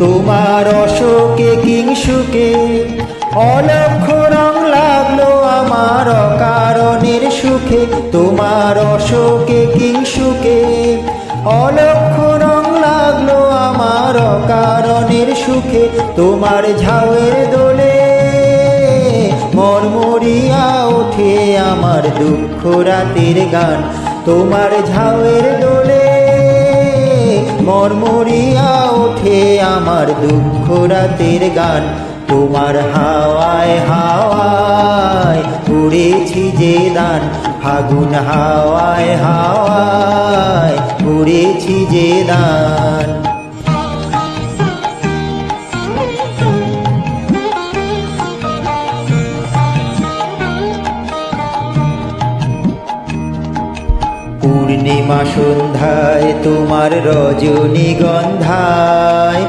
তোমার অশোকে কিংসুকে অলক্ষ রং লাগল আমার অকারণের সুখে। তোমার অশোকে কিংসুকে অলক্ষ রং লাগল আমার অকারণের সুখে। তোমার ঝাউয়ের দোলে মরমরিয়া ওঠে আমার দুঃখ রাতের গান। তোমার ঝাউয়ের দোলে মরমরিয়া আমার দুঃখ রাতের গান। তোমার হাওয়ায় হাওয়ায় উড়েছি যে দান। ফাগুন হাওয়ায় হাওয়ায় উড়েছি যে দান। পূর্ণিমা সন্ধ্যায় তোমার রজনীগন্ধায়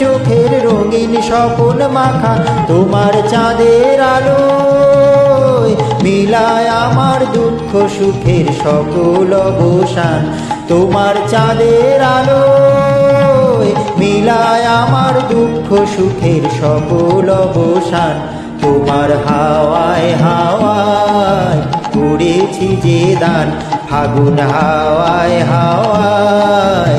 চোখের রঙিন স্বপন মাখা তোমার চাঁদের আলো মিলায় আমার দুঃখ সুখের সকল অবসান। তোমার চাঁদের আলো মিলায় আমার দুঃখ সুখের সকল অবসান। তোমার হাওয়ায় হাওয়ায় করেছি যে দান, ফাগুন হাওয়ায় হাওয়ায়